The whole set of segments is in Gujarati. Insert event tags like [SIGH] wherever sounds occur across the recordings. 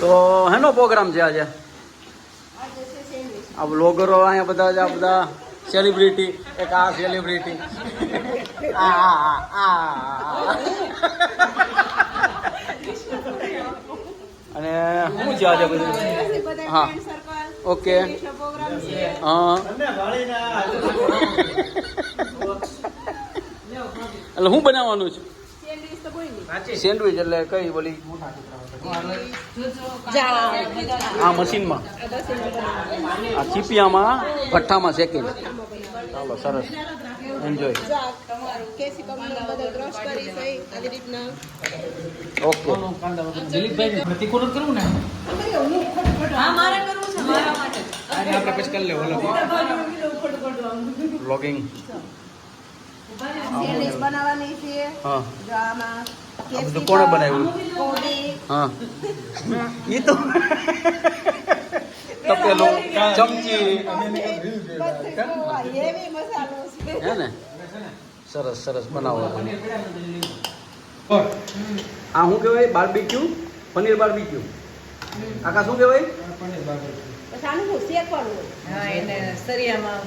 તો હેનો પ્રોગ્રામ છે આજે? આ બ્લોગરો અહીંયા બધા આ બધા સેલિબ્રિટી એક આ સેલિબ્રિટી આ આ, આ અને શું છે આજે બધું? હા. ઓકે. હા. એટલે હું બનાવવાનું છે? સેન્ડવિચ એટલે કઈ બોલી આ મશીનમાં. આ ચીપિયામાં ભઠ્ઠામાં શેકી ચાલો સરસ. Enjoy okay. આપણે પછી કરી લેવું બ્લોગિંગ બનાવવાની છે. હા. જો આમાં આ બધું કોણે બનાવ્યું? હા. એ તો તપેલો. ચમચી. હે ને? સરસ સરસ. બનાવો આ શું કહેવાય? બાર્બીક્યુ પનીર બાર્બીક્યુ કાકા શું કહેવાય? પછી આનું શું હા એને સરિયામાં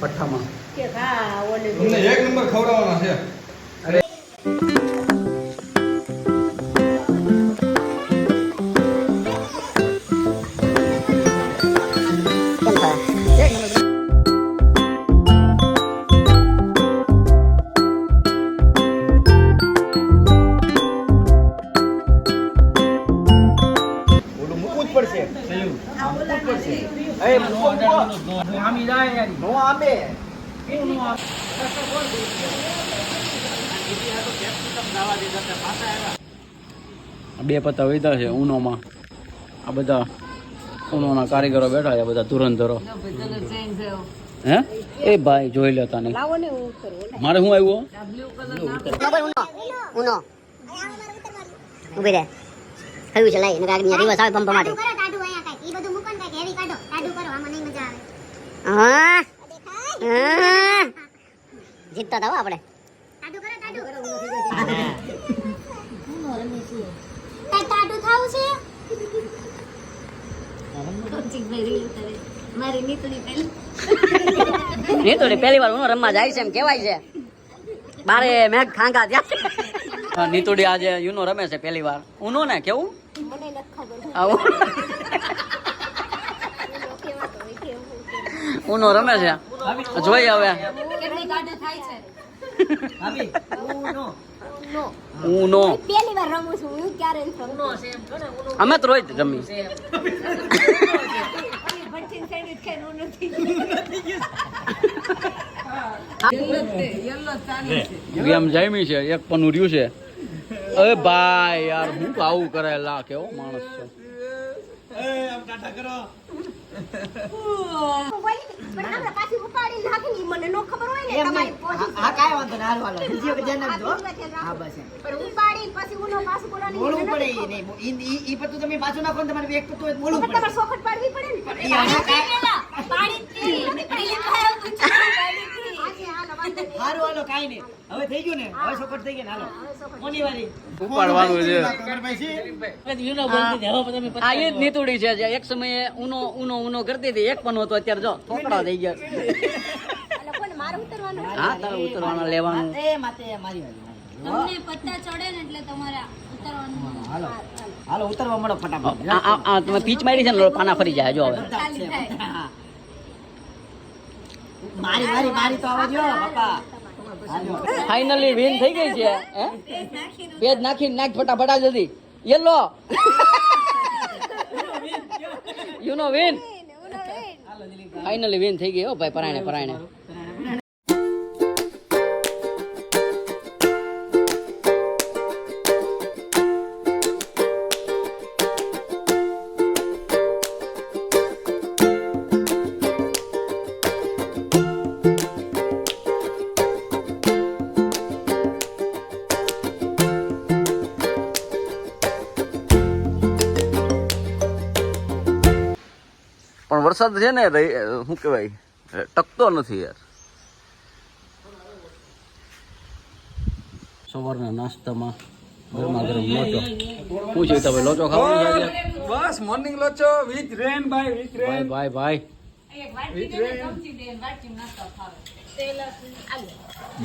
ભઠ્ઠામાં કે હા ઓલે તમને એક નંબર ખવડાવવાના છે. ઓલું એ મૂકો, મૂકો. નો આંબે બે પત્તા વધ્યા છે ઉનોમાં. આ બધા ઉનોના કારીગરો બેઠા છે બધા ધુરંધરો. હે? એ ભાઈ જોઈ લેતા નહીં હું કરું મારે શું આવ્યું ઉનો. ઊભી રહે. કયું છે લાઈ આગળ રિવર્સ આવે પંપ માટે કરો ટાઢું અહીંયા કાંઈક. ઈ બધું મૂકો ને કાંઈક heavy કાઢો. ટાઢું કરો, આમાં નહીં મજા આવે. હા? દેખાય? હા. જીતતા હો આપણે. ટાઢું કરો. કાંઈક ટાઢું થાવું છે? મારી નીતુડી પેલી નહીં તો પહેલી વાર હું રમવા જાય છે એમ કહેવાય છે. બારે મેઘ ખાંગા ત્યાં નીતુડી આજે યુનો રમે છે પહેલી વાર. ઉનો ને કેવું? મને નથી ખબર. આવું કેવાતો હોય, કેવું હોય. ઉનો રમે છે. જોઈ હવે. ઉનો. અમે તો રોજ રમી. ગેમ જામી છે એક પણ રહ્યું છે. અરે ભાઈ યાર હું આવું કરે લા કેવો માણસ છે. સોખટ પાડવી પડે ને હારું હાલો કાંઈ નહીં. હવે થઈ ગયું ને? હવે ચોખટ થઈ ગયા હાલો. કોની વારી ઉપાડવાનું છે? આ એ નીતુડી છે એક સમયે ઉનો ઉનો ઉનો કરતી હતી. એક પણ હતો અત્યારે. જો થોકડા થઈ ગયા. હા તારે ઉતરવાના લેવાનું. એ માતે મારી વારી તમને પત્તા ચડે ને એટલે તમારે હાલો. હાલો ઉતરવા મળો ફટાફટ. આ આ- આ તમે પીચ મારી છે ને પાના ફરી જાય જો હવે. મારી મારી મારી તો આવજો પપ્પા. ફાઇનલી વિન થઈ ગઈ છે હે? પેજ નાખી નાખ ફટાફટ જલ્દી yellow you know win finally win થઈ ગઈ હો ભાઈ પરાયણે પરાયણે વરસાદ છે ને શું કહેવાય ટકતો નથી યાર. સવારના નાસ્તામાં ગરમા ગરમ લોચો. શું છે તમે લોચો ખાવાનો છે બસ મોર્નિંગ લોચો વિથ રેન ભાઈ વિથ ભાઈ.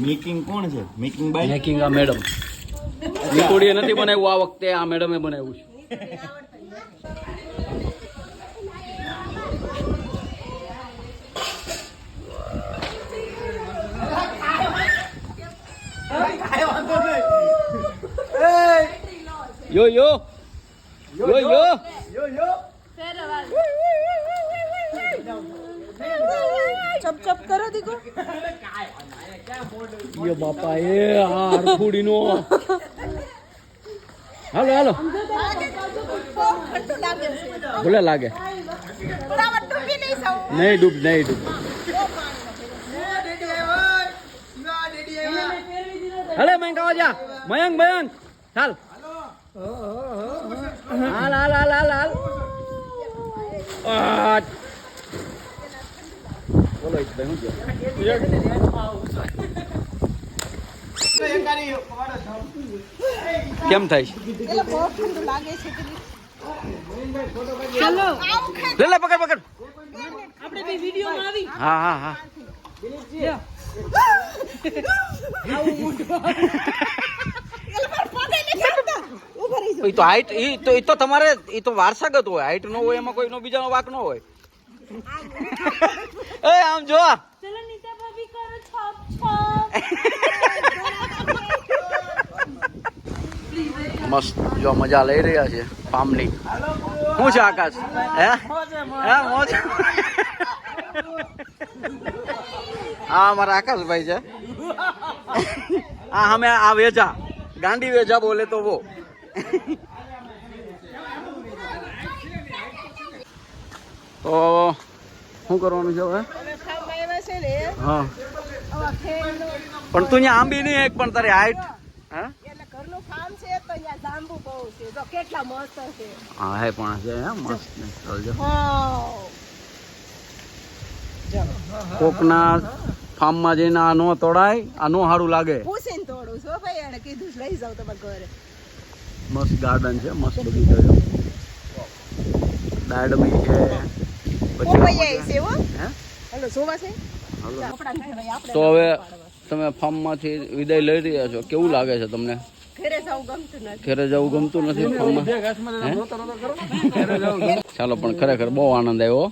મેકિંગ કોણ છે? મેકિંગ બાય મેકિંગ આ મેડમ નિકુડીએ નથી બનાવ્યું આ વખતે આ મેડમે બનાવ્યું છે. યો યો યો યો ચપ ચપ કરો દીકો. યો બાપા એ આ હરફુડીનો હાલો હાલો. છે ભલે લાગે. નહીં ડૂબ નહીં ડૂબ. હલે મયંક આવા જા. મયંક મયંક. ચાલ હાલ હાલ હાલ હાલ હાલ. બોલો કેમ થાય લે લે પકડ પકડ. આપણે બે વિડીયોમાં આવી. હા હા હા. એ તો હાઈટ એ તો એ તો તમારે એ તો વારસાગત હોય. હાઈટ નો હોય એમાં કોઈનો બીજાનો વાક ન હોય. [LAUGHS] એ આમ જો. મસ્ત જો મજા લઈ રહ્યા છે પામની શું છે આકાશ? હે? હે મોજ હા અમારા આકાશભાઈ છે. હા અમે આ વેજા. ગાંડી વેજા બોલે તો વો. તો શું કરવાનું છે હવે? ને હા. પણ તું અહીંયા આંબી નહીં એક પણ તારી હાઈટ હા? હા પણ છે મસ્ત કોકના ફાર્મમાં જઈને આ નો તોડાય આ નો સારું લાગે. પૂછીને તોડું. છો ભાઈ એને કીધું લઈ જાવ તમારા ઘરે. મસ્ત ગાર્ડન છે મસ્ત બગીચો છે. દાડમી છે પછી તો હવે તમે ફાર્મમાંથી વિદાય લઈ રહ્યા છો. કેવું લાગે છે તમને? ઘરે જવું ગમતું નથી. ઘરે જવું ગમતું નથી ફાર્મમાં? ચાલો પણ ખરેખર બહુ આનંદ આવ્યો.